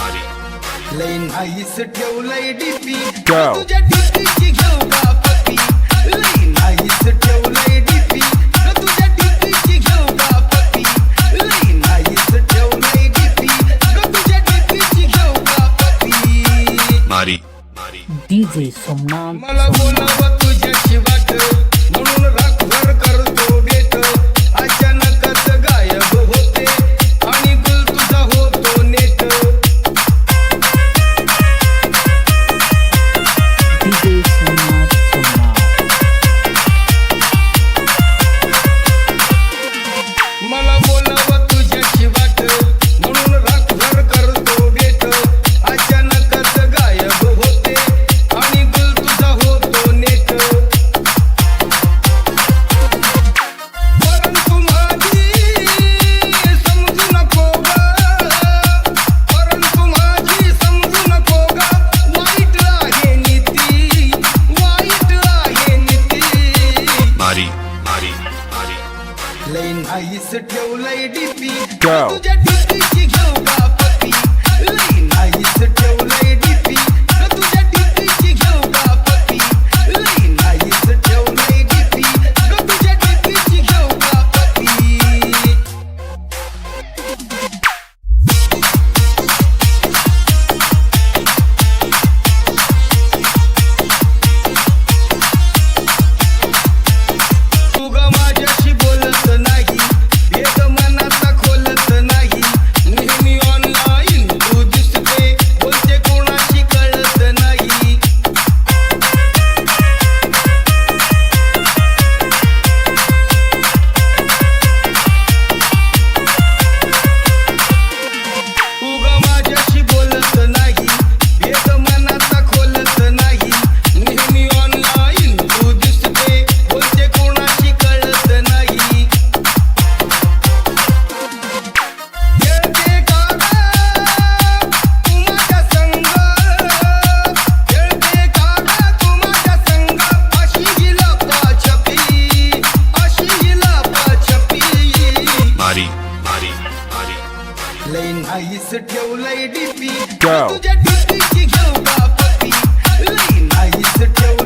लई नाहीस ठेवलंय डीपी. तुझ्या डीपीची घेऊ बापती लई नाहीस ठेवलंय डीपी. तुझ्या डीपीची घेऊ बापती लई नाहीस ठेवलंय डीपी. तुझ्या डीपीची घेऊ बापती मारी डीजे सोमनाथ मला बोलावं तुझ्याशी वाट. म्हणून राखवर कर काहीच ठेवलंय डीपी तुझ्या डीपीची घेऊ नाहीस ठेवलंय डीपी तुझ्या डीपीची घेऊ का पती लई नाहीस ठेव